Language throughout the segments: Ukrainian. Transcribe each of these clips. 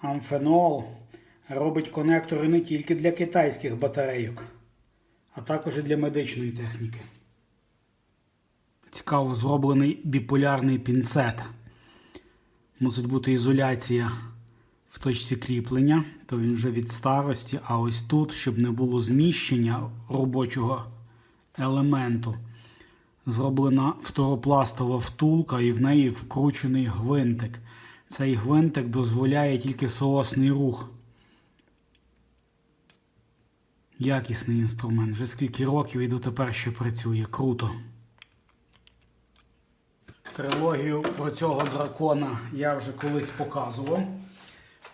Амфенол робить конектори не тільки для китайських батарейок, а також і для медичної техніки. Цікаво зроблений біполярний пінцет. Мусить бути ізоляція в точці кріплення, то він вже від старості. А ось тут, щоб не було зміщення робочого елементу, зроблена фторопластова втулка і в неї вкручений гвинтик. Цей гвинтик дозволяє тільки соосний рух. Якісний інструмент. Вже скільки років і дотепер ще працює. Круто. Трилогію про цього дракона я вже колись показував.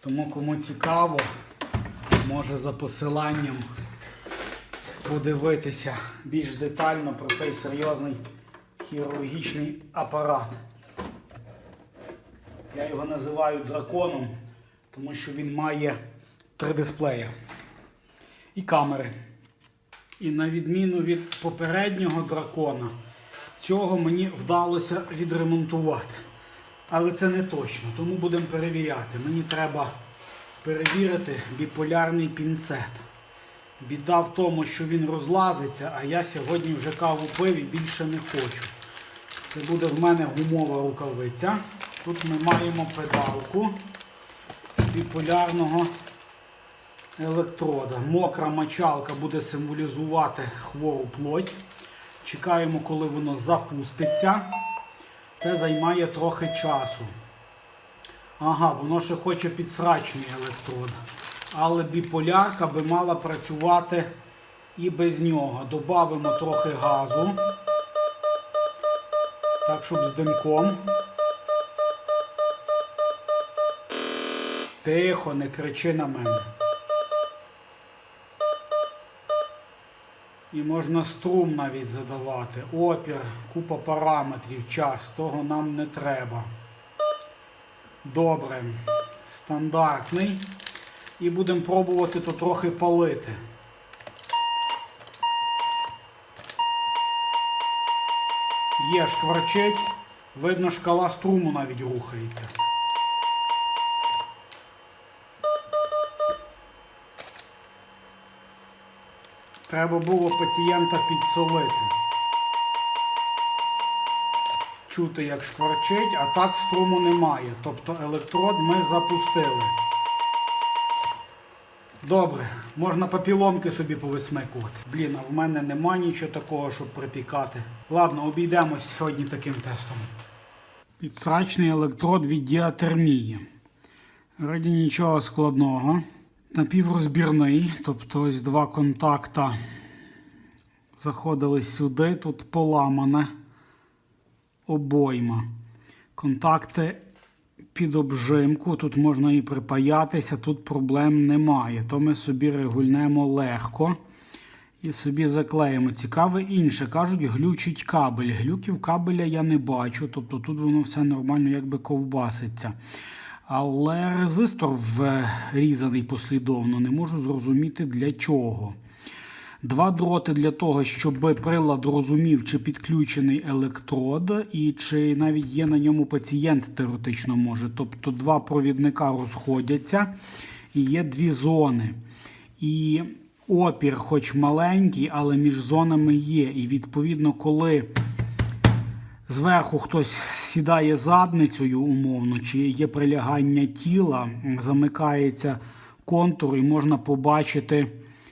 Тому кому цікаво, може за посиланням подивитися більш детально про цей серйозний хірургічний апарат. Я його називаю драконом, тому що він має три дисплея і камери. І на відміну від попереднього дракона, цього мені вдалося відремонтувати. Але це не точно, тому будемо перевіряти. Мені треба перевірити біполярний пінцет. Біда в тому, що він розлазиться, а я сьогодні вже каву пив і більше не хочу. Це буде в мене гумова рукавиця. Тут ми маємо педалку біполярного електрода. Мокра мочалка буде символізувати хвору плоть. Чекаємо, коли воно запуститься. Це займає трохи часу. Ага, воно ще хоче підсрачний електрод. Але біполярка би мала працювати і без нього. Добавимо трохи газу. Так, щоб з димком. Тихо, не кричи на мене. І можна струм навіть задавати. Опір, купа параметрів, час. Того нам не треба. Добре. Стандартний. І будемо пробувати то трохи палити. Є шкварчить. Видно, шкала струму навіть рухається. Треба було пацієнта підсолити. Чути, як шкварчить, а так струму немає. Тобто електрод ми запустили. Добре, можна папіломки собі повисмикувати. Блін, а в мене нема нічого такого, щоб припікати. Ладно, обійдемось сьогодні таким тестом. Підсрачний електрод від діатермії. Раді нічого складного. Напіврозбірний, тобто ось два контакта заходили сюди, тут поламане обойма. Контакти під обжимку, тут можна і припаятися, тут проблем немає. То ми собі регульнемо легко і собі заклеїмо. Цікаве інше. Кажуть, глючить кабель. Глюків кабеля я не бачу, тобто тут воно все нормально якби ковбаситься. Але резистор врізаний послідовно, не можу зрозуміти для чого. Два дроти для того, щоб прилад розумів, чи підключений електрод, і чи навіть є на ньому пацієнт теоретично може. Тобто два провідника розходяться і є дві зони. І опір, хоч маленький, але між зонами є. І відповідно, коли зверху хтось сідає задницею умовно, чи є прилягання тіла, замикається контур, і можна побачити,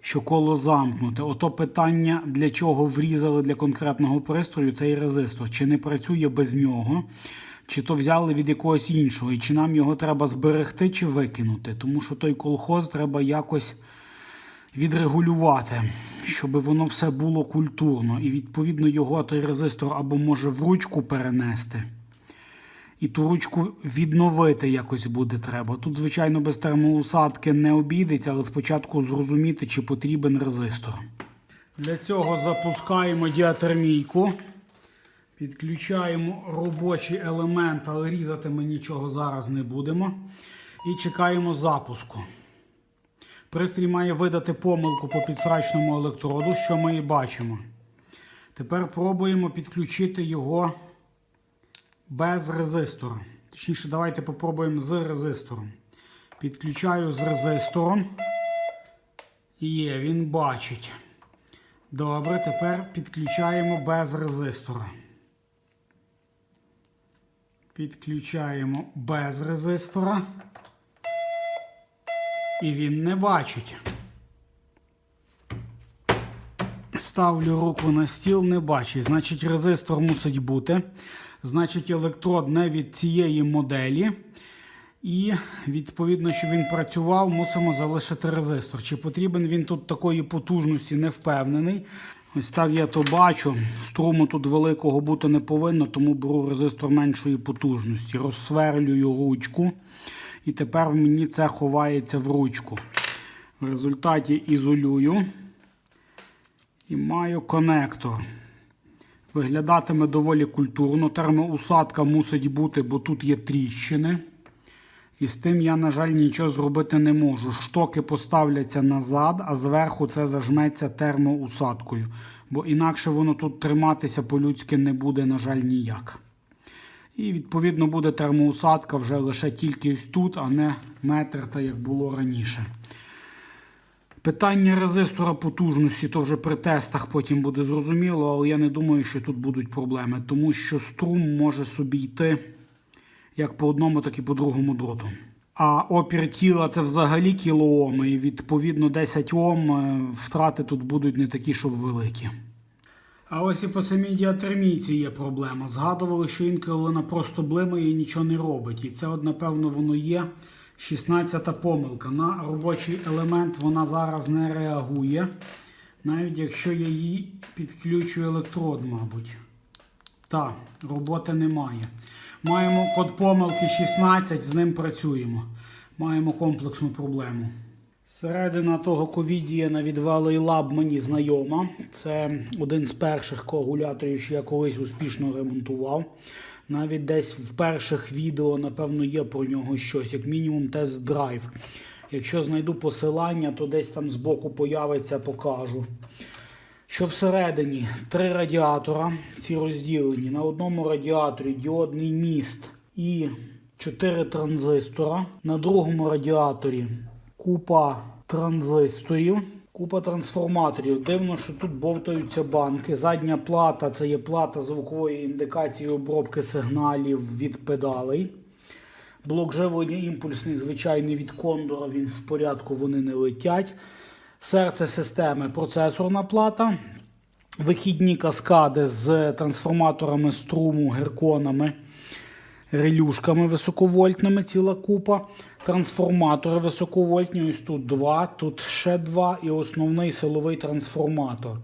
що коло замкнуте. Ото питання, для чого врізали для конкретного пристрою цей резистор, чи не працює без нього. Чи то взяли від якогось іншого, і чи нам його треба зберегти чи викинути, тому що той колхоз треба якось відрегулювати, щоб воно все було культурно. І відповідно його той резистор або може в ручку перенести. І ту ручку відновити якось буде треба. Тут, звичайно, без термоусадки не обійдеться, але спочатку зрозуміти, чи потрібен резистор. Для цього запускаємо діатермійку. Підключаємо робочий елемент, але різати ми нічого зараз не будемо. І чекаємо запуску. Пристрій має видати помилку по підсрачному електроду, що ми і бачимо. Тепер пробуємо підключити його без резистора. Точніше, давайте попробуємо з резистором. Підключаю з резистором. Є, він бачить. Добре, тепер підключаємо без резистора. Підключаємо без резистора. І він не бачить. Ставлю руку на стіл, не бачить. Значить, резистор мусить бути. Значить, електрод не від цієї моделі. І відповідно, щоб він працював, мусимо залишити резистор. Чи потрібен він тут такої потужності, не впевнений. Ось так я то бачу. Струму тут великого бути не повинно, тому беру резистор меншої потужності. Розсверлюю ручку. І тепер мені це ховається в ручку. В результаті ізолюю і маю конектор. Виглядатиме доволі культурно. Термоусадка мусить бути, бо тут є тріщини. І з тим я, на жаль, нічого зробити не можу. Штоки поставляться назад, а зверху це зажметься термоусадкою. Бо інакше воно тут триматися по-людськи не буде, на жаль, ніяк. І відповідно буде термоусадка вже лише тільки ось тут, а не метр, та як було раніше. Питання резистора потужності то вже при тестах потім буде зрозуміло, але я не думаю, що тут будуть проблеми, тому що струм може собі йти як по одному, так і по другому дроту. А опір тіла це взагалі кілооми, і відповідно 10 Ом е, втрати тут будуть не такі, щоб великі. А ось і по самій діатермійці є проблема. Згадували, що інколи вона просто блимає і нічого не робить. І це, от, напевно, воно є 16-та помилка. На робочий елемент вона зараз не реагує, навіть якщо я її підключу електрод, мабуть. Так, роботи немає. Маємо код помилки 16, з ним працюємо. Маємо комплексну проблему. Середина того ковідія на відвалий лаб мені знайома. Це один з перших коагуляторів, що я колись успішно ремонтував. Навіть десь в перших відео, напевно, є про нього щось, як мінімум тест-драйв. Якщо знайду посилання, то десь там збоку появиться, покажу. Що всередині три радіатора, ці розділені. На одному радіаторі діодний міст і 4 транзистора. На другому радіаторі купа транзисторів, купа трансформаторів. Дивно, що тут бовтаються банки. Задня плата це є плата звукової індикації обробки сигналів від педалей. Блок живлення імпульсний, звичайний від кондора, він в порядку, вони не летять. Серце системи процесорна плата. Вихідні каскади з трансформаторами струму, герконами, релюшками високовольтними, ціла купа. Трансформатори високовольтні. Ось тут два, тут ще два і основний силовий трансформатор.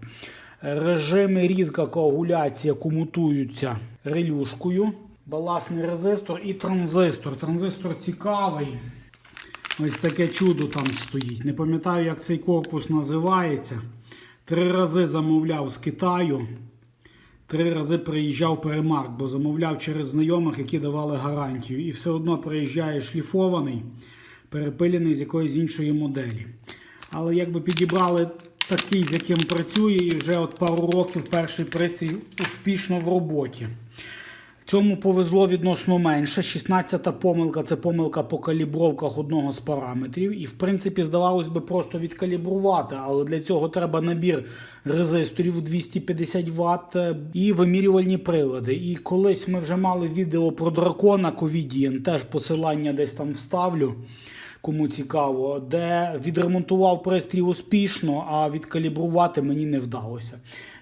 Режими різка коагуляція комутуються релюшкою. Баласний резистор і транзистор. Транзистор цікавий. Ось таке чудо там стоїть. Не пам'ятаю, як цей корпус називається. Три рази замовляв з Китаю. Три рази приїжджав перемарк, бо замовляв через знайомих, які давали гарантію. І все одно приїжджає шліфований, перепилений з якоїсь іншої моделі. Але якби підібрали такий, з яким працює, і вже от пару років перший пристрій успішно в роботі. Цьому повезло відносно менше. 16-та помилка це помилка по калібровках одного з параметрів. І, в принципі, здавалось би, просто відкалібрувати, але для цього треба набір резисторів 250 Вт і вимірювальні прилади. І колись ми вже мали відео про дракона Covidian, теж посилання десь там вставлю. Кому цікаво, де відремонтував пристрій успішно, а відкалібрувати мені не вдалося.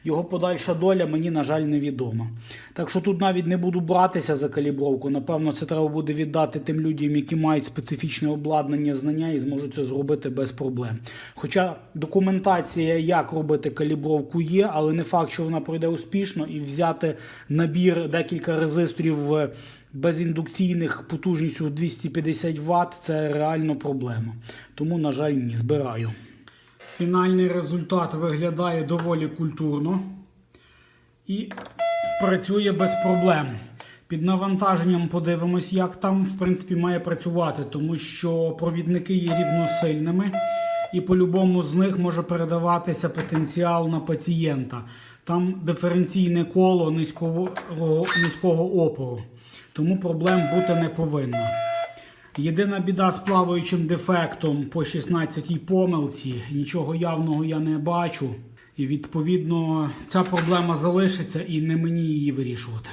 Його подальша доля мені, на жаль, невідома. Так що тут навіть не буду братися за калібровку. Напевно, це треба буде віддати тим людям, які мають специфічне обладнання, знання і зможуть це зробити без проблем. Хоча документація, як робити калібровку, є, але не факт, що вона пройде успішно, і взяти набір декілька резисторів в безіндукційних потужністю 250 Вт це реально проблема. Тому, на жаль, ні, збираю. Фінальний результат виглядає доволі культурно і працює без проблем. Під навантаженням подивимось, як там в принципі має працювати, тому що провідники є рівносильними, і по-любому з них може передаватися потенціал на пацієнта. Там диференційне коло низького, низького опору, тому проблем бути не повинно. Єдина біда з плаваючим дефектом по 16-й помилці. Нічого явного я не бачу. І відповідно ця проблема залишиться і не мені її вирішувати.